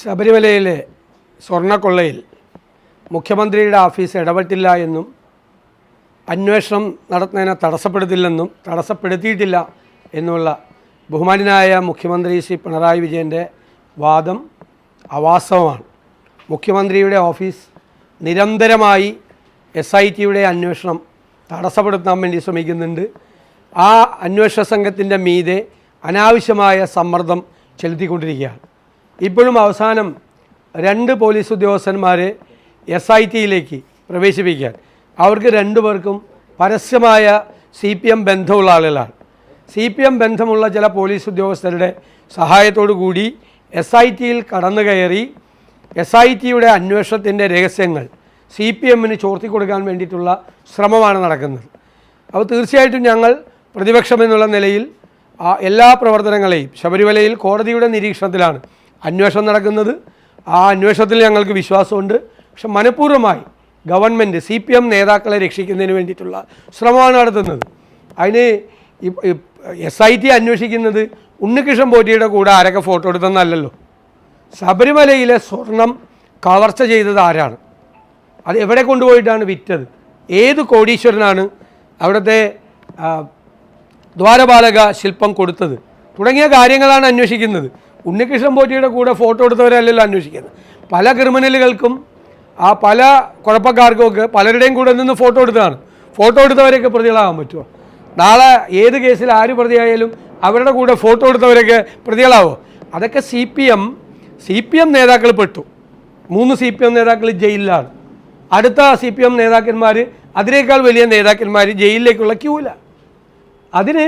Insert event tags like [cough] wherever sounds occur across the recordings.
ശബരിമലയിലെ സ്വർണക്കൊള്ളയിൽ മുഖ്യമന്ത്രിയുടെ ഓഫീസ് ഇടപെട്ടില്ല എന്നും അന്വേഷണം നടത്തുന്നതിനെ തടസ്സപ്പെടുത്തില്ലെന്നും തടസ്സപ്പെടുത്തിയിട്ടില്ല എന്നുള്ള ബഹുമാനായ മുഖ്യമന്ത്രി ശ്രീ പിണറായി വിജയന്റെ വാദം അവാസ്തവമാണ്. മുഖ്യമന്ത്രിയുടെ ഓഫീസ് നിരന്തരമായി എസ് ഐ ടിയുടെ അന്വേഷണം തടസ്സപ്പെടുത്താൻ വേണ്ടി ശ്രമിക്കുന്നുണ്ട്. ആ അന്വേഷണ സംഘത്തിന്റെ മീതെ അനാവശ്യമായ സമ്മർദ്ദം ചെലുത്തിക്കൊണ്ടിരിക്കുകയാണ്. ഇപ്പോഴും അവസാനം രണ്ട് പോലീസ് ഉദ്യോഗസ്ഥന്മാരെ എസ് ഐ ടിയിലേക്ക് പ്രവേശിപ്പിക്കാൻ. അവർക്ക് രണ്ടു പേർക്കും പരസ്യമായ സി പി എം ബന്ധമുള്ള ആളുകളാണ്. സി പി എം ബന്ധമുള്ള ചില പോലീസ് ഉദ്യോഗസ്ഥരുടെ സഹായത്തോടു കൂടി എസ് ഐ ടിയിൽ കടന്നു കയറി എസ് ഐ ടിയുടെ അന്വേഷണത്തിന്റെ രഹസ്യങ്ങൾ സി പി എമ്മിന് ചോർത്തി കൊടുക്കാൻ വേണ്ടിയിട്ടുള്ള ശ്രമമാണ് നടക്കുന്നത്. അപ്പോൾ തീർച്ചയായിട്ടും ഞങ്ങൾ പ്രതിപക്ഷം എന്നുള്ള നിലയിൽ എല്ലാ പ്രവർത്തനങ്ങളെയും ശബരിമലയിൽ കോടതിയുടെ നിരീക്ഷണത്തിലാണ് അന്വേഷണം നടക്കുന്നത്. ആ അന്വേഷണത്തിൽ ഞങ്ങൾക്ക് വിശ്വാസമുണ്ട്. പക്ഷെ മനഃപൂർവമായി ഗവൺമെന്റ് സി പി എം നേതാക്കളെ രക്ഷിക്കുന്നതിന് വേണ്ടിയിട്ടുള്ള ശ്രമമാണ് നടത്തുന്നത്. അതിന് എസ് ഐ ടി അന്വേഷിക്കുന്നത് ഉണ്ണികൃഷ്ണൻ പോറ്റിയുടെ കൂടെ ആരൊക്കെ ഫോട്ടോ എടുത്തെന്നല്ലല്ലോ ശബരിമലയിലെ സ്വർണം കവർച്ച ചെയ്തത് ആരാണ്? അത് എവിടെ കൊണ്ടുപോയിട്ടാണ് വിറ്റത്? ഏത് കോടീശ്വരനാണ് അവിടുത്തെ ദ്വാരപാലക ശില്പം കൊടുത്തത്? തുടങ്ങിയ കാര്യങ്ങളാണ് അന്വേഷിക്കുന്നത്. ഉണ്ണികൃഷ്ണൻ പോറ്റിയുടെ കൂടെ ഫോട്ടോ എടുത്തവരല്ലല്ലോ അന്വേഷിക്കുന്നത്. പല ക്രിമിനലുകൾക്കും ആ പല കുഴപ്പക്കാർക്കുമൊക്കെ പലരുടെയും കൂടെ നിന്ന് ഫോട്ടോ എടുത്തതാണ്. ഫോട്ടോ എടുത്തവരെയൊക്കെ പ്രതികളാകാൻ പറ്റുമോ? നാളെ ഏത് കേസിൽ ആര് പ്രതിയായാലും അവരുടെ കൂടെ ഫോട്ടോ എടുത്തവരൊക്കെ പ്രതികളാവോ? അതൊക്കെ C P M C P M നേതാക്കൾ പെട്ടു. മൂന്ന് സി പി എം നേതാക്കൾ ജയിലിലാണ്. അടുത്ത സി പി എം നേതാക്കന്മാർ അതിനേക്കാൾ വലിയ നേതാക്കന്മാർ ജയിലിലേക്കുള്ള ക്യൂല. അതിന്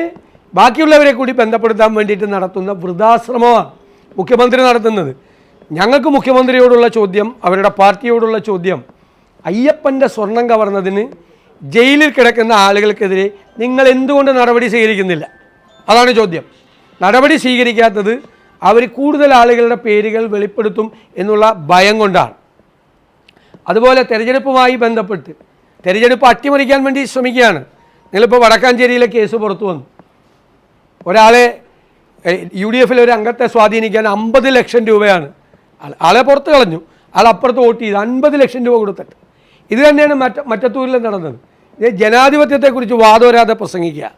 ബാക്കിയുള്ളവരെ കൂടി ബന്ധപ്പെടുത്താൻ വേണ്ടിയിട്ട് നടത്തുന്ന വൃദ്ധാശ്രമമാണ് മുഖ്യമന്ത്രി നടത്തുന്നത്. ഞങ്ങൾക്ക് മുഖ്യമന്ത്രിയോടുള്ള ചോദ്യം അവരുടെ പാർട്ടിയോടുള്ള ചോദ്യം അയ്യപ്പന്റെ സ്വർണം കവർന്നതിന് ജയിലിൽ കിടക്കുന്ന ആളുകൾക്കെതിരെ നിങ്ങൾ എന്തുകൊണ്ട് നടപടി സ്വീകരിക്കുന്നില്ല? അതാണ് ചോദ്യം. നടപടി സ്വീകരിക്കാത്തത് അവർ കൂടുതൽ ആളുകളുടെ പേരുകൾ വെളിപ്പെടുത്തും എന്നുള്ള ഭയം കൊണ്ടാണ്. അതുപോലെ തെരഞ്ഞെടുപ്പുമായി ബന്ധപ്പെട്ട് തെരഞ്ഞെടുപ്പ് അട്ടിമറിക്കാൻ വേണ്ടി ശ്രമിക്കുകയാണ്. നിങ്ങളിപ്പോൾ വടക്കാഞ്ചേരിയിലെ കേസ് പുറത്തു വന്നു. ഒരാളെ യു ഡി എഫിലെ ഒരു അംഗത്തെ സ്വാധീനിക്കാൻ അമ്പത് ലക്ഷം രൂപയാണ്. ആളെ പുറത്ത് കളഞ്ഞു. ആൾ അപ്പുറത്ത് വോട്ട് ചെയ്ത് അൻപത് ലക്ഷം രൂപ കൊടുത്തിട്ട്. ഇത് തന്നെയാണ് മറ്റ മറ്റത്തൂരിൽ നടന്നത്. ജനാധിപത്യത്തെക്കുറിച്ച് വാദോരാതെ പ്രസംഗിക്കുക.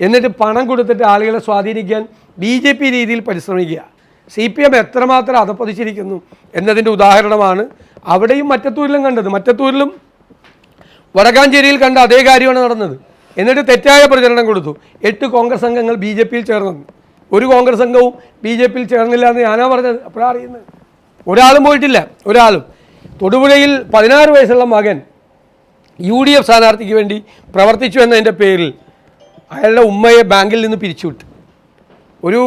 എന്നിട്ട് പണം കൊടുത്തിട്ട് ആളുകളെ സ്വാധീനിക്കാൻ ബി ജെ പി രീതിയിൽ പരിശ്രമിക്കുക. സി പി എം എത്രമാത്രം അധപ്പതിച്ചിരിക്കുന്നു എന്നതിന്റെ ഉദാഹരണമാണ് അവിടെയും മറ്റത്തൂരിലും കണ്ടത്. മറ്റത്തൂരിലും വടക്കാഞ്ചേരിയിൽ കണ്ട അതേ കാര്യമാണ് നടന്നത്. എന്നിട്ട് തെറ്റായ പ്രചരണം കൊടുത്തു. എട്ട് കോൺഗ്രസ് അംഗങ്ങൾ ബി ജെ പിയിൽ ചേർന്നു. ഒരു കോൺഗ്രസ് അംഗവും ബി ജെ പിയിൽ ചേർന്നില്ല എന്ന് ഞാനാ പറഞ്ഞത്. അപ്പോഴാണ് അറിയുന്നത്. ഒരാളും പോയിട്ടില്ല. ഒരാളും. തൊടുപുഴയിൽ പതിനാറ് വയസ്സുള്ള മകൻ യു ഡി എഫ് സ്ഥാനാർത്ഥിക്ക് വേണ്ടി പ്രവർത്തിച്ചു എന്നതിന്റെ പേരിൽ അയാളുടെ ഉമ്മയെ ബാങ്കിൽ നിന്ന് പിരിച്ചുവിട്ടു. ഒരു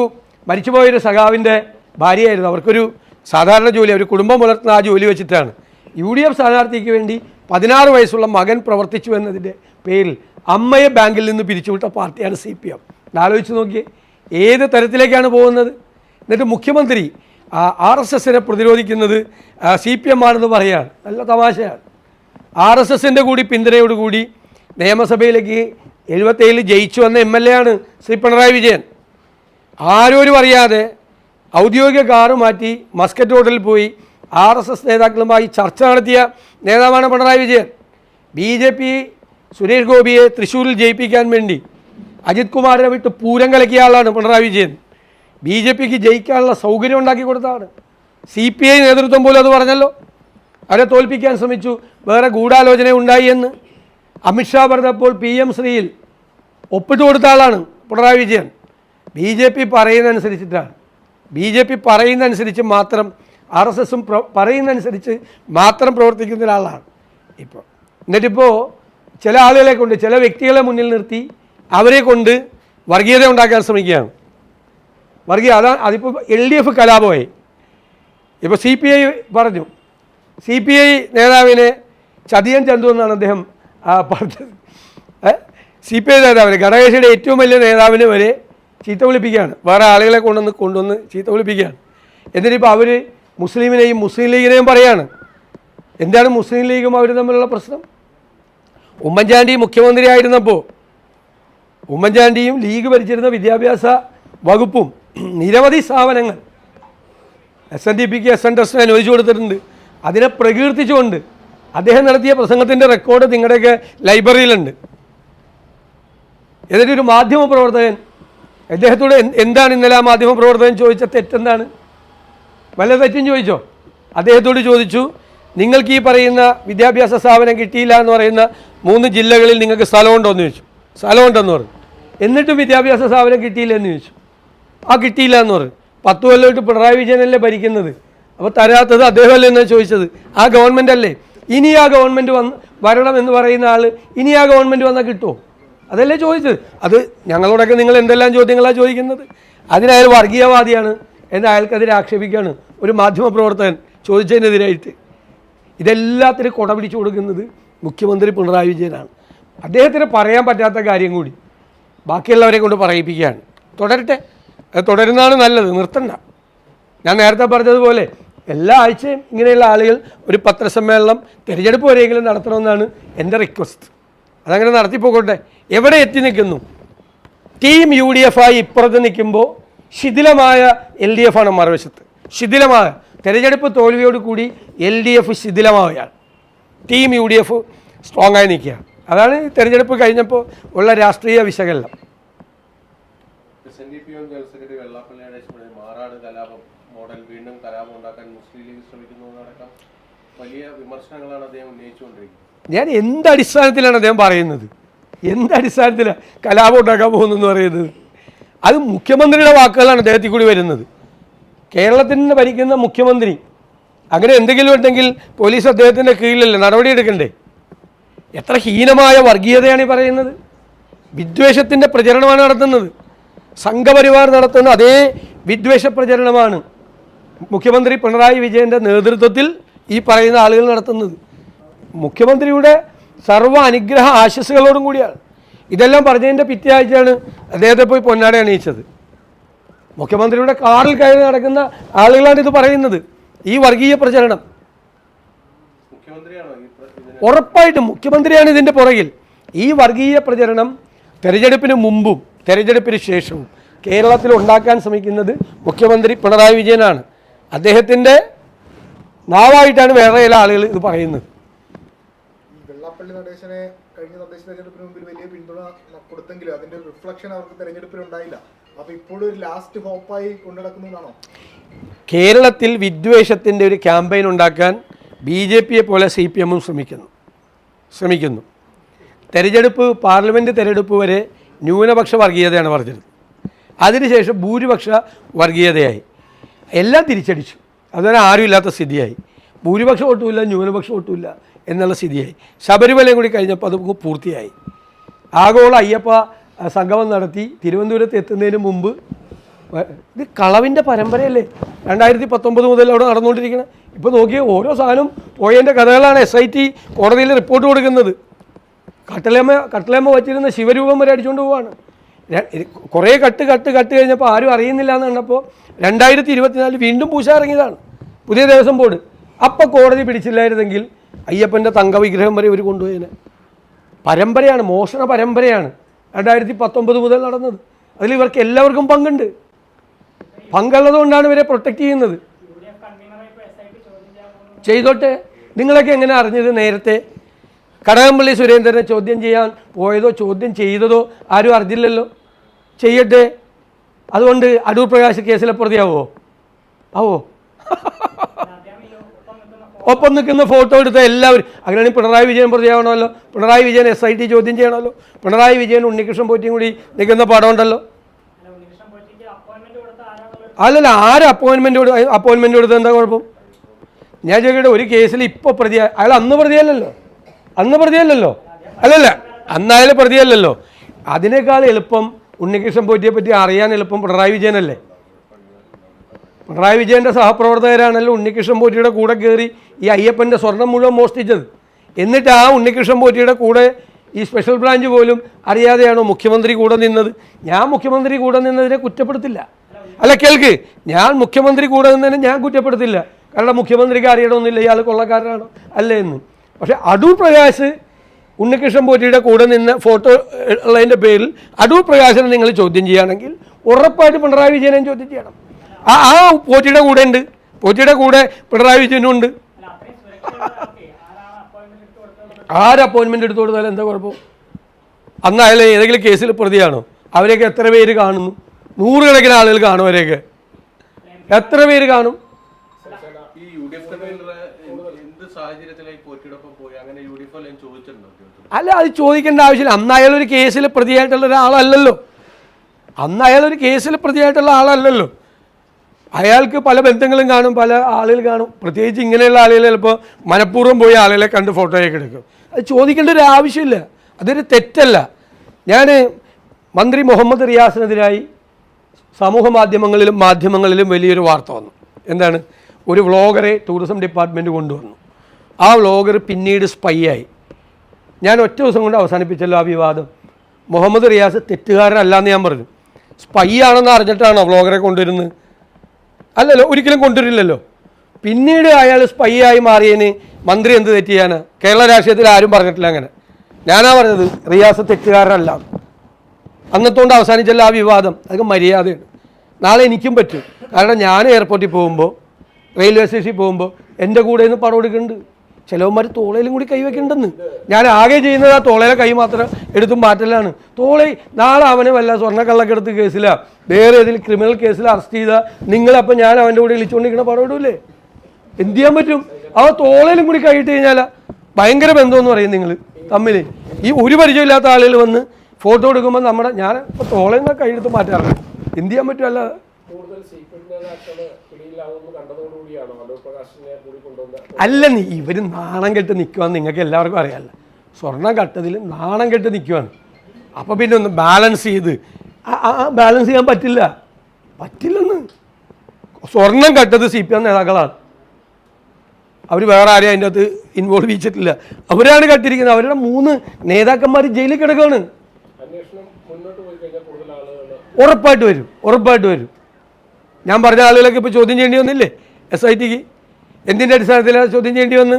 മരിച്ചുപോയൊരു സഖാവിന്റെ ഭാര്യയായിരുന്നു. അവർക്കൊരു സാധാരണ ജോലി അവർ കുടുംബം പുലർത്തുന്ന ആ ജോലി വെച്ചിട്ടാണ്. യു ഡി എഫ് സ്ഥാനാർത്ഥിക്ക് വേണ്ടി പതിനാറ് വയസ്സുള്ള മകൻ പ്രവർത്തിച്ചു എന്നതിന്റെ പേരിൽ അമ്മയെ ബാങ്കിൽ നിന്ന് പിരിച്ചുവിട്ട പാർട്ടിയാണ് സി പി എം. ആലോചിച്ച് നോക്കിയേ ഏത് തരത്തിലേക്കാണ് പോകുന്നത്? എന്നിട്ട് മുഖ്യമന്ത്രി ആർ എസ് എസിനെ പ്രതിരോധിക്കുന്നത് സി പി എം ആണെന്ന് പറയുകയാണ്. നല്ല തമാശയാണ്. ആർ എസ് എസിന്റെ കൂടി പിന്തുണയോടുകൂടി നിയമസഭയിലേക്ക് എഴുപത്തേഴിൽ ജയിച്ചു വന്ന എം എൽ എ ആണ് ശ്രീ പിണറായി വിജയൻ. ആരോരും അറിയാതെ ഔദ്യോഗിക കാറ് മാറ്റി മസ്കറ്റ് റോഡിൽ പോയി ആർ എസ് എസ് നേതാക്കളുമായി ചർച്ച നടത്തിയ നേതാവാണ് Pinarayi Vijayan. B J P Suresh ഗോപിയെ തൃശ്ശൂരിൽ ജയിപ്പിക്കാൻ വേണ്ടി അജിത് കുമാറിനെ വിട്ട് പൂരം കലക്കിയ ആളാണ് പിണറായി വിജയൻ. ബി ജെ പിക്ക് ജയിക്കാനുള്ള സൗകര്യം ഉണ്ടാക്കി കൊടുത്തതാണ്. സി പി ഐ നേതൃത്വം പോലും അത് പറഞ്ഞല്ലോ. അവരെ തോൽപ്പിക്കാൻ ശ്രമിച്ചു. വേറെ ഗൂഢാലോചന ഉണ്ടായി എന്ന്. അമിത്ഷാ പറഞ്ഞപ്പോൾ പി എം ശ്രീയിൽ ഒപ്പിട്ട് കൊടുത്ത ആളാണ് Pinarayi Vijayan. B J P പറയുന്നതനുസരിച്ചിട്ടാണ്. B J P പറയുന്നതനുസരിച്ച് മാത്രം ആർ എസ് എസും പറയുന്നതനുസരിച്ച് മാത്രം പ്രവർത്തിക്കുന്ന ഒരാളാണ് ഇപ്പോൾ. എന്നിട്ടിപ്പോൾ ചില ആളുകളെ കൊണ്ട് ചില വ്യക്തികളെ മുന്നിൽ നിർത്തി അവരെ കൊണ്ട് വർഗീയത ഉണ്ടാക്കാൻ ശ്രമിക്കുകയാണ്. വർഗീയ അതാ അതിപ്പോൾ എൽ ഡി എഫ് കലാപമായി. ഇപ്പോൾ സി പി ഐ പറഞ്ഞു. സി പി ഐ നേതാവിനെ ചതിയൻ ചന്തു എന്നാണ് അദ്ദേഹം പറഞ്ഞത്. സി പി ഐ നേതാവിന് ഘടകകക്ഷിയുടെ ഏറ്റവും വലിയ നേതാവിന് വരെ ചീത്ത വിളിപ്പിക്കുകയാണ്. വേറെ ആളുകളെ കൊണ്ടുവന്ന് കൊണ്ടുവന്ന് ചീത്ത വിളിപ്പിക്കുകയാണ്. എന്നിട്ടിപ്പോൾ അവർ മുസ്ലിമിനെയും മുസ്ലിം ലീഗിനെയും പറയാണ്. എന്താണ് മുസ്ലിം ലീഗും അവർ തമ്മിലുള്ള പ്രശ്നം? ഉമ്മൻചാണ്ടി മുഖ്യമന്ത്രിയായിരുന്നപ്പോൾ ഉമ്മൻചാണ്ടിയും ലീഗ് ഭരിച്ചിരുന്ന വിദ്യാഭ്യാസ വകുപ്പും നിരവധി സ്ഥാപനങ്ങൾ എസ് എൻ ഡി പിക്ക് എസ് എൻ ട്രസ്റ്റിന് അനുവദിച്ചു കൊടുത്തിട്ടുണ്ട്. അതിനെ പ്രകീർത്തിച്ചുകൊണ്ട് അദ്ദേഹം നടത്തിയ പ്രസംഗത്തിന്റെ റെക്കോർഡ് നിങ്ങളുടെയൊക്കെ ലൈബ്രറിയിലുണ്ട് എന്നിട്ട് ഒരു മാധ്യമ പ്രവർത്തകൻ അദ്ദേഹത്തോട് എന്താണ് ഇന്നലെ ആ മാധ്യമ പ്രവർത്തകൻ ചോദിച്ച തെറ്റെന്താണ്? വല്ല തെറ്റും ചോദിച്ചോ? അദ്ദേഹത്തോട് ചോദിച്ചു നിങ്ങൾക്ക് ഈ പറയുന്ന വിദ്യാഭ്യാസ സ്ഥാപനം കിട്ടിയില്ല എന്ന് പറയുന്ന മൂന്ന് ജില്ലകളിൽ നിങ്ങൾക്ക് സ്ഥലമുണ്ടോ എന്ന് ചോദിച്ചു. സ്ഥലമുണ്ടെന്ന് പറഞ്ഞു. എന്നിട്ടും വിദ്യാഭ്യാസ സ്ഥാപനം കിട്ടിയില്ല എന്ന് ചോദിച്ചു. ആ കിട്ടിയില്ല എന്ന് പറഞ്ഞു. പത്ത് കൊല്ലമായിട്ട് പിണറായി വിജയനല്ലേ ഭരിക്കുന്നത്? അപ്പോൾ തരാത്തത് അദ്ദേഹമല്ലേ എന്നാണ് ചോദിച്ചത്. ആ ഗവൺമെന്റ് അല്ലേ? ഇനി ആ ഗവൺമെന്റ് വന്ന് വരണം എന്ന് പറയുന്ന ആൾ ഇനി ആ ഗവൺമെന്റ് വന്നാൽ കിട്ടുമോ? അതല്ലേ ചോദിച്ചത്. അത് ഞങ്ങളോടൊക്കെ നിങ്ങൾ എന്തെല്ലാം ചോദ്യങ്ങളാണ് ചോദിക്കുന്നത്? അതിനയാൾ വർഗീയവാദിയാണ്. എന്ന് അയാൾക്കെതിരെ ആക്ഷേപിക്കുകയാണ് ഒരു മാധ്യമപ്രവർത്തകൻ ചോദിച്ചതിനെതിരായിട്ട്. ഇതെല്ലാത്തിനും കൊട പിടിച്ചു കൊടുക്കുന്നത് മുഖ്യമന്ത്രി പിണറായി വിജയനാണ്. അദ്ദേഹത്തിന് പറയാൻ പറ്റാത്ത കാര്യം കൂടി ബാക്കിയുള്ളവരെ കൊണ്ട് പറയിപ്പിക്കുകയാണ്. തുടരട്ടെ. അത് തുടരുന്നതാണ് നല്ലത്. നിർത്തണ്ട. ഞാൻ നേരത്തെ പറഞ്ഞതുപോലെ എല്ലാ ആഴ്ചയും ഇങ്ങനെയുള്ള ആളുകൾ ഒരു പത്രസമ്മേളനം തിരഞ്ഞെടുപ്പ് വരെയെങ്കിലും നടത്തണമെന്നാണ് എന്റെ റിക്വസ്റ്റ് അതങ്ങനെ നടത്തിപ്പോകട്ടെ എവിടെ എത്തി നിൽക്കുന്നു? ടീം യു ഡി എഫ് ആയി ഇപ്പുറത്ത് നിൽക്കുമ്പോൾ ശിഥിലമായ എൽ ഡി എഫ് ആണ് മറുവശത്ത്. ശിഥിലമായ തെരഞ്ഞെടുപ്പ് തോൽവിയോട് കൂടി L D F ശിഥിലമാവുകയാണ്. Team U D F strong ആയി നിൽക്കുകയാണ് അതാണ് തെരഞ്ഞെടുപ്പ് കഴിഞ്ഞപ്പോൾ ഉള്ള രാഷ്ട്രീയ വിശകലനം. ഞാൻ എന്ത് അടിസ്ഥാനത്തിലാണ് അദ്ദേഹം പറയുന്നത്? എന്ത് അടിസ്ഥാനത്തിലാണ് കലാപം ഉണ്ടാക്കാൻ പോകുന്നതെന്ന് പറയുന്നത്? അത് മുഖ്യമന്ത്രിയുടെ വാക്കുകളാണ് അദ്ദേഹത്തിൽ കൂടി വരുന്നത്. കേരളത്തിന് ഭരിക്കുന്ന മുഖ്യമന്ത്രി അങ്ങനെ എന്തെങ്കിലും ഉണ്ടെങ്കിൽ പോലീസ് അദ്ദേഹത്തിന്റെ കീഴിലല്ലേ നടപടിയെടുക്കണ്ടേ എത്ര ഹീനമായ വർഗീയതയാണ് ഈ പറയുന്നത്. വിദ്വേഷത്തിന്റെ പ്രചരണമാണ് നടത്തുന്നത്. സംഘപരിവാർ നടത്തുന്ന അതേ വിദ്വേഷ പ്രചരണമാണ് മുഖ്യമന്ത്രി പിണറായി വിജയന്റെ നേതൃത്വത്തിൽ ഈ പറയുന്ന ആളുകൾ നടത്തുന്നത്. മുഖ്യമന്ത്രിയുടെ സർവ അനുഗ്രഹ ആശസ്സുകളോടും കൂടിയാണ്. ഇതെല്ലാം പറഞ്ഞതിന്റെ പിറ്റേ ആഴ്ചയാണ് അദ്ദേഹത്തെ പോയി പൊന്നാടെ അണിയിച്ചത്. മുഖ്യമന്ത്രിയുടെ കാറിൽ കയറി നടക്കുന്ന ആളുകളാണ് ഇത് പറയുന്നത്. ഈ വർഗീയ പ്രചരണം. ഉറപ്പായിട്ടും മുഖ്യമന്ത്രിയാണ് ഇതിന്റെ പുറകിൽ. ഈ വർഗീയ പ്രചരണം തെരഞ്ഞെടുപ്പിന് മുമ്പും തെരഞ്ഞെടുപ്പിന് ശേഷവും കേരളത്തിൽ ഉണ്ടാക്കാൻ ശ്രമിക്കുന്നത് മുഖ്യമന്ത്രി പിണറായി വിജയനാണ്. അദ്ദേഹത്തിന്റെ നാവായിട്ടാണ് വേറെ ചില ആളുകൾ ഇത് പറയുന്നത്. ഈ നടേശനെ കഴിഞ്ഞ തദ്ദേശ തെരഞ്ഞെടുപ്പിന് മുമ്പിൽ വലിയ പിന്തുണ കൊടുത്തെങ്കിലും അതിന്റെ റിഫ്ലക്ഷൻ അവർക്ക് തെരഞ്ഞെടുപ്പിൽ ഉണ്ടായില്ല. അപ്പൊ ഇപ്പോഴും ഒരു ലാസ്റ്റ് ഹോപ്പായി കൊണ്ടുനടക്കുന്നതാണോ കേരളത്തിൽ വിദ്വേഷത്തിന്റെ ഒരു ക്യാമ്പയിൻ ഉണ്ടാക്കാൻ ബി ജെ പിയെ പോലെ സി പി എമ്മും ശ്രമിക്കുന്നു. ശ്രമിക്കുന്നു. തെരഞ്ഞെടുപ്പ് പാർലമെന്റ് തെരഞ്ഞെടുപ്പ് വരെ ന്യൂനപക്ഷ വർഗീയതയാണ് പറഞ്ഞത്. അതിനുശേഷം ഭൂരിപക്ഷ വർഗീയതയായി. എല്ലാം തിരിച്ചടിച്ചു. അതുവരെ ആരുമില്ലാത്ത സ്ഥിതിയായി. ഭൂരിപക്ഷ വോട്ടുമില്ല ന്യൂനപക്ഷ വോട്ടുമില്ല. എന്നുള്ള സ്ഥിതിയായി. ശബരിമലയും കൂടി കഴിഞ്ഞപ്പോൾ അത് പൂർത്തിയായി. ആഗോള അയ്യപ്പ സംഗമം നടത്തി തിരുവനന്തപുരത്ത് എത്തുന്നതിന് മുമ്പ് ഇത് കളവിന്റെ പരമ്പരയല്ലേ? രണ്ടായിരത്തി പത്തൊമ്പത് മുതൽ അവിടെ നടന്നുകൊണ്ടിരിക്കുന്നത് ഇപ്പോൾ നോക്കിയ ഓരോ സാധനവും പോയതിന്റെ കഥകളാണ് എസ് ഐ ടി കോടതിയിൽ റിപ്പോർട്ട് കൊടുക്കുന്നത്. കട്ടലേമ്മ കട്ടലേമ്മ വച്ചിരുന്ന ശിവരൂപം വരെ അടിച്ചുകൊണ്ട് പോവാണ്. കുറേ കട്ട് കട്ട് കട്ട് കഴിഞ്ഞപ്പോൾ ആരും അറിയുന്നില്ല എന്ന് കണ്ടപ്പോൾ രണ്ടായിരത്തി ഇരുപത്തിനാലിൽ വീണ്ടും പൂശ ഇറങ്ങിയതാണ്. പുതിയ ദേവസ്വം ബോർഡ്. അപ്പോൾ കോടതി പിടിച്ചില്ലായിരുന്നെങ്കിൽ അയ്യപ്പന്റെ തങ്കവിഗ്രഹം വരെ ഇവർ കൊണ്ടുപോയതിനെ പരമ്പരയാണ് മോഷണ പരമ്പരയാണ്. രണ്ടായിരത്തി പത്തൊമ്പത് മുതൽ നടന്നത്. അതിൽ ഇവർക്ക് എല്ലാവർക്കും പങ്കുണ്ട്. പങ്കുള്ളതുകൊണ്ടാണ് ഇവരെ പ്രൊട്ടക്റ്റ് ചെയ്യുന്നത്. ചെയ്തോട്ടെ. നിങ്ങളൊക്കെ എങ്ങനെ അറിഞ്ഞത് നേരത്തെ? കടകംപള്ളി സുരേന്ദ്രനെ ചോദ്യം ചെയ്യാൻ പോയതോ ചോദ്യം ചെയ്തതോ ആരും അറിഞ്ഞില്ലല്ലോ. ചെയ്യട്ടെ. അതുകൊണ്ട് അടൂർ പ്രകാശ് കേസിലെ പ്രതിയാവോ ആവോ? [laughs] ഒപ്പം നിൽക്കുന്ന ഫോട്ടോ എടുത്ത എല്ലാവരും. അങ്ങനെയാണെങ്കിൽ Pinarayi Vijayan പ്രതിയാവണമല്ലോ Pinarayi Vijayan S I T ചോദ്യം ചെയ്യണമല്ലോ. പിണറായി വിജയൻ ഉണ്ണികൃഷ്ണൻ പോറ്റിയും കൂടി നിൽക്കുന്ന പടം ഉണ്ടല്ലോ അല്ലല്ല ആര് അപ്പോയിൻമെന്റ് കൊടു അപ്പോയിൻമെന്റ് കൊടുത്തത് എന്താ കുഴപ്പം? ഞാൻ ചോദിക്കട്ടെ ഒരു കേസിൽ ഇപ്പോൾ പ്രതി അയാൾ അന്ന് പ്രതിയല്ലല്ലോ. അന്ന് പ്രതിയല്ലല്ലോ. അല്ലല്ല അന്ന് അയാൾ പ്രതിയല്ലല്ലോ. അതിനേക്കാൾ എളുപ്പം ഉണ്ണികൃഷ്ണൻ പോറ്റിയെ പറ്റി അറിയാൻ എളുപ്പം പിണറായി വിജയനല്ലേ? പിണറായി വിജയന്റെ സഹപ്രവർത്തകരാണല്ലോ ഉണ്ണികൃഷ്ണൻ പോറ്റിയുടെ കൂടെ കയറി ഈ അയ്യപ്പന്റെ സ്വർണം മുഴുവൻ മോഷ്ടിച്ചത്. എന്നിട്ട് ആ ഉണ്ണികൃഷ്ണൻ പോറ്റിയുടെ കൂടെ ഈ സ്പെഷ്യൽ ബ്രാഞ്ച് പോലും അറിയാതെയാണോ മുഖ്യമന്ത്രി കൂടെ നിന്നത്? ഞാൻ മുഖ്യമന്ത്രി കൂടെ നിന്നതിനെ കുറ്റപ്പെടുത്തില്ല. അല്ല കേൾക്ക്. ഞാൻ മുഖ്യമന്ത്രി കൂടെ നിന്നതിനെ ഞാൻ കുറ്റപ്പെടുത്തില്ല. കാരണം മുഖ്യമന്ത്രിക്ക് അറിയണമെന്നില്ല. ഇയാൾ കൊള്ളക്കാരനാണോ അല്ലേ എന്ന്. പക്ഷേ അടൂർ പ്രകാശ് ഉണ്ണികൃഷ്ണൻ പോറ്റിയുടെ കൂടെ നിന്ന് ഫോട്ടോ ഉള്ളതിന്റെ പേരിൽ അടൂർ പ്രകാശനെ നിങ്ങൾ ചോദ്യം ചെയ്യുകയാണെങ്കിൽ ഉറപ്പായിട്ട് പിണറായി വിജയനെ ചോദ്യം ചെയ്യണം. ആ ആ പോറ്റിയുടെ കൂടെ ഉണ്ട്. പോറ്റിയുടെ കൂടെ പിണറായി വിജയനും ഉണ്ട്. ആര് അപ്പോയിൻമെന്റ് എടുത്തു കൊടുത്താലും എന്താ കുഴപ്പം? അന്ന് അയാൾ ഏതെങ്കിലും കേസിൽ പ്രതിയാണോ? അവരെയൊക്കെ എത്ര പേര് കാണുന്നു? നൂറുകണക്കിന് ആളുകൾ കാണും അവരെയൊക്കെ. എത്ര പേര് കാണും? അല്ല അത് ചോദിക്കേണ്ട ആവശ്യമില്ല. അന്ന് അയാൾ ഒരു കേസിൽ പ്രതിയായിട്ടുള്ള ഒരാളല്ലല്ലോ. അന്ന് അയാൾ ഒരു കേസിൽ പ്രതിയായിട്ടുള്ള ആളല്ലല്ലോ. അയാൾക്ക് പല ബന്ധങ്ങളും കാണും പല ആളുകൾ കാണും. പ്രത്യേകിച്ച് ഇങ്ങനെയുള്ള ആളുകൾ ചിലപ്പോൾ മനഃപൂർവം പോയി ആളുകളെ കണ്ട് ഫോട്ടോയൊക്കെ എടുക്കും. അത് ചോദിക്കേണ്ട ഒരു ആവശ്യമില്ല. അതൊരു തെറ്റല്ല. ഞാൻ മന്ത്രി മുഹമ്മദ് റിയാസിനെതിരായി സമൂഹ മാധ്യമങ്ങളിലും മാധ്യമങ്ങളിലും വലിയൊരു വാർത്ത വന്നു. എന്താണ്? ഒരു വ്ളോഗറെ ടൂറിസം ഡിപ്പാർട്ട്മെന്റ് കൊണ്ടുവന്നു. ആ വ്ളോഗർ പിന്നീട് സ്പൈ ആയി ഞാൻ ഒറ്റ ദിവസം കൊണ്ട് അവസാനിപ്പിച്ചല്ലോ ആ വിവാദം. മുഹമ്മദ് റിയാസ് തെറ്റുകാരനല്ല എന്ന് ഞാൻ പറഞ്ഞു. സ്പൈ ആണെന്ന് അറിഞ്ഞിട്ടാണോ വ്ളോഗറെ കൊണ്ടുവരുന്നത്? അല്ലല്ലോ ഒരിക്കലും കൊണ്ടുവരില്ലല്ലോ. പിന്നീട് അയാൾ സ്പൈ ആയി മാറിയതിന് മന്ത്രി എന്ത് തെറ്റിയാണ് കേരള രാഷ്ട്രീയത്തിൽ ആരും പറഞ്ഞിട്ടില്ല അങ്ങനെ. ഞാനാ പറഞ്ഞത് റിയാസ് തെറ്റുകാരനല്ല. അന്നത്തോണ്ട് അവസാനിച്ചല്ല ആ വിവാദം. അതൊക്കെ മര്യാദയാണ്. നാളെ എനിക്കും പറ്റും. കാരണം ഞാൻ എയർപോർട്ടിൽ പോകുമ്പോൾ റെയിൽവേ സ്റ്റേഷനിൽ പോകുമ്പോൾ എന്റെ കൂടെ നിന്ന് പണം എടുക്കുന്നുണ്ട്. ചിലവന്മാർ തോളയിലും കൂടി കൈവയ്ക്കുന്നുണ്ടെന്ന് ഞാൻ ആകെ ചെയ്യുന്നത് ആ തോളയിലെ കൈ മാത്രം എടുത്തും മാറ്റലാണ്. തോളை നാളെ അവനെ വല്ല സ്വർണക്കള്ളക്കെടുത്ത് കേസിലാ. വേറെ ഏതെങ്കിലും ക്രിമിനൽ കേസിൽ അറസ്റ്റ് ചെയ്താൽ നിങ്ങളപ്പം ഞാൻ അവന്റെ കൂടെ വിളിച്ചുകൊണ്ടിരിക്കുന്ന പണം ഇടൂലേ എന്ത് ചെയ്യാൻ പറ്റും? അവ തോളയിലും കൂടി കൈയിട്ട് കഴിഞ്ഞാൽ ഭയങ്കര ബന്ധമെന്ന് പറയും നിങ്ങൾ തമ്മിൽ ഈ ഒരു പരിചയമില്ലാത്ത ആളുകൾ വന്ന് ഫോട്ടോ എടുക്കുമ്പോൾ നമ്മുടെ ഞാൻ ഇപ്പോൾ തോളയിൽ നിന്ന് കൈയെടുത്ത് മാറ്റാറുണ്ട്. എന്ത് ചെയ്യാൻ പറ്റും അല്ലാതെ? കൂടുതൽ സീക്രട്ട് നേതാക്കൾ പിടിയിലാവുമെന്ന് കണ്ടതോടുകൂടിയാണോ? അലോക് പ്രകാശിനെ കൂടി കൊണ്ടുവന്ന അല്ല നീ ഇവർ നാണം കെട്ട് നിൽക്കുവാന്ന് നിങ്ങൾക്ക് എല്ലാവർക്കും അറിയാമല്ലോ സ്വർണം കട്ടതിൽ നാണം കെട്ട് നിൽക്കുവാണ് അപ്പോൾ പിന്നെ ഒന്ന് ബാലൻസ് ചെയ്ത്. ബാലൻസ് ചെയ്യാൻ പറ്റില്ല. പറ്റില്ലെന്ന്. സ്വർണം കട്ടത് സി പി എം നേതാക്കളാണ്. അവർ വേറെ ആരെയും അതിന്റെ അകത്ത് ഇൻവോൾവ് ചെയ്തിട്ടില്ല. അവരാണ് കട്ടിരിക്കുന്നത്. അവരുടെ മൂന്ന് നേതാക്കന്മാർ ജയിലിൽ കിടക്കുകയാണ് ഉറപ്പായിട്ട് വരും. ഉറപ്പായിട്ട് വരും. ഞാൻ പറഞ്ഞ ആളുകളൊക്കെ ഇപ്പോൾ ചോദ്യം ചെയ്യേണ്ടി വന്നില്ലേ? എസ് ഐ ടിക്ക് എന്തിന്റെ അടിസ്ഥാനത്തിലാണ് ചോദ്യം ചെയ്യേണ്ടി വന്ന്?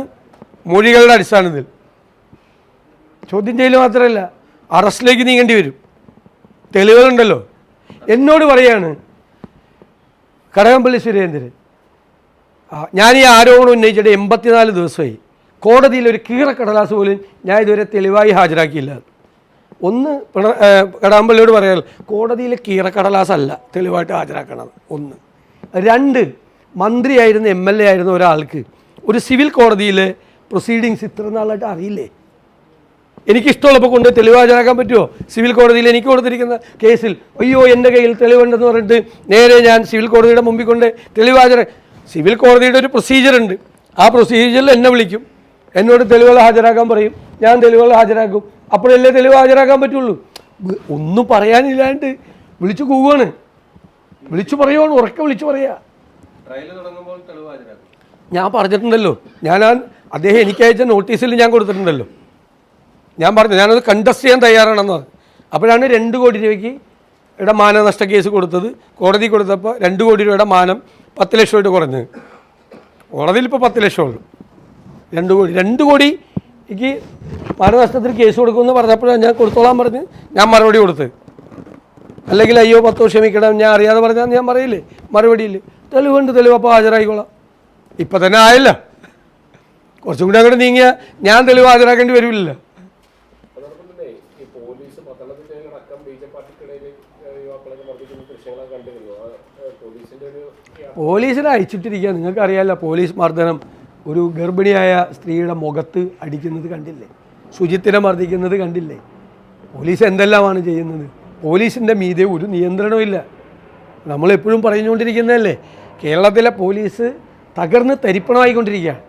മൊഴികളുടെ അടിസ്ഥാനത്തിൽ. ചോദ്യം ചെയ്യൽ മാത്രമല്ല അറസ്റ്റിലേക്ക് നീങ്ങേണ്ടി വരും. തെളിവുകളുണ്ടല്ലോ. എന്നോട് പറയാണ് കടകംപള്ളി സുരേന്ദ്രൻ ഞാൻ ഈ ആരോപണം ഉന്നയിച്ചിട്ട് എൺപത്തിനാല് ദിവസമായി. കോടതിയിൽ ഒരു കീറക്കടലാസ് പോലും ഞാൻ ഇതുവരെ തെളിവായി ഹാജരാക്കിയില്ല. ഒന്ന് കടാമ്പള്ളിയോട് പറയാൻ കോടതിയിൽ കീറക്കടലാസല്ല തെളിവായിട്ട് ഹാജരാക്കണത്. ഒന്ന്. രണ്ട് മന്ത്രിയായിരുന്ന എം എൽ എ ആയിരുന്ന ഒരാൾക്ക് ഒരു സിവിൽ കോടതിയിലെ പ്രൊസീഡിങ്സ് ഇത്ര നാളായിട്ട് അറിയില്ലേ? എനിക്കിഷ്ടമുള്ളപ്പോൾ കൊണ്ട് തെളിവ് ഹാജരാക്കാൻ പറ്റുമോ സിവിൽ കോടതിയിൽ എനിക്ക് കൊടുത്തിരിക്കുന്ന കേസിൽ അയ്യോ എന്റെ കയ്യിൽ തെളിവുണ്ടെന്ന് പറഞ്ഞിട്ട് നേരെ ഞാൻ സിവിൽ കോടതിയുടെ മുമ്പിൽ കൊണ്ട് തെളിവ് സിവിൽ കോടതിയുടെ ഒരു പ്രൊസീജിയർ ഉണ്ട്. ആ പ്രൊസീജിയറിൽ എന്നെ വിളിക്കും. എന്നോട് തെളിവുകൾ ഹാജരാക്കാൻ പറയും. ഞാൻ തെളിവുകൾ ഹാജരാക്കും. അപ്പോഴല്ലേ തെളിവ് ഹാജരാക്കാൻ പറ്റുള്ളൂ? ഒന്നും പറയാനില്ലാണ്ട് വിളിച്ചു കൂവാണ്. വിളിച്ചു പറയുവാണ്. ഉറക്കെ വിളിച്ചു പറയാ. ഞാൻ പറഞ്ഞിട്ടുണ്ടല്ലോ. ഞാൻ ആ അദ്ദേഹം എനിക്ക് അയച്ച നോട്ടീസിൽ ഞാൻ കൊടുത്തിട്ടുണ്ടല്ലോ. ഞാൻ പറഞ്ഞു ഞാനത് കണ്ടസ്റ്റ് ചെയ്യാൻ തയ്യാറാണെന്ന് അപ്പോഴാണ് രണ്ട് കോടി രൂപയ്ക്ക് ഇവിടെ മാനനഷ്ട കേസ് കൊടുത്തത്. കോടതി കൊടുത്തപ്പോൾ രണ്ട് കോടി രൂപയുടെ മാനം പത്ത് ലക്ഷമായിട്ട് കുറഞ്ഞത് കോടതിയിൽ ഇപ്പോൾ പത്ത് ലക്ഷമുള്ളൂ രണ്ട് കോടി രണ്ട് കോടിക്ക് മാനനഷ്ടത്തിന് കേസ് കൊടുക്കുമെന്ന് പറഞ്ഞപ്പോഴാണ് ഞാൻ കൊടുത്തോളാൻ പറഞ്ഞ് ഞാൻ മറുപടി കൊടുത്ത്. അല്ലെങ്കിൽ അയ്യോ പത്തോ ക്ഷമിക്കണം ഞാൻ അറിയാതെ പറഞ്ഞാൽ ഞാൻ പറയില്ലേ? മറുപടിയില്ല. തെളിവുണ്ട് തെളിവ് അപ്പോൾ ഹാജരായിക്കോളാം. ഇപ്പം തന്നെ ആയല്ല. കുറച്ചും കൂടി അങ്ങോട്ട് നീങ്ങിയാൽ ഞാൻ തെളിവ് ഹാജരാക്കേണ്ടി വരില്ലല്ലോ. ഒരു പോലീസിനെ അയച്ചിട്ടിരിക്കുക നിങ്ങൾക്ക് അറിയാമല്ലോ പോലീസ് മർദ്ദനം. ഒരു ഗർഭിണിയായ സ്ത്രീയുടെ മുഖത്ത് അടിക്കുന്നത് കണ്ടില്ലേ? ശുചിത്വം മർദ്ദിക്കുന്നത് കണ്ടില്ലേ? പോലീസ് എന്തെല്ലാമാണ് ചെയ്യുന്നത്? പോലീസിന്റെ മീതെ ഒരു നിയന്ത്രണമില്ല നമ്മളെപ്പോഴും പറഞ്ഞുകൊണ്ടിരിക്കുന്നതല്ലേ? കേരളത്തിലെ പോലീസ് തകർന്ന് തരിപ്പണമായിക്കൊണ്ടിരിക്കുകയാണ്.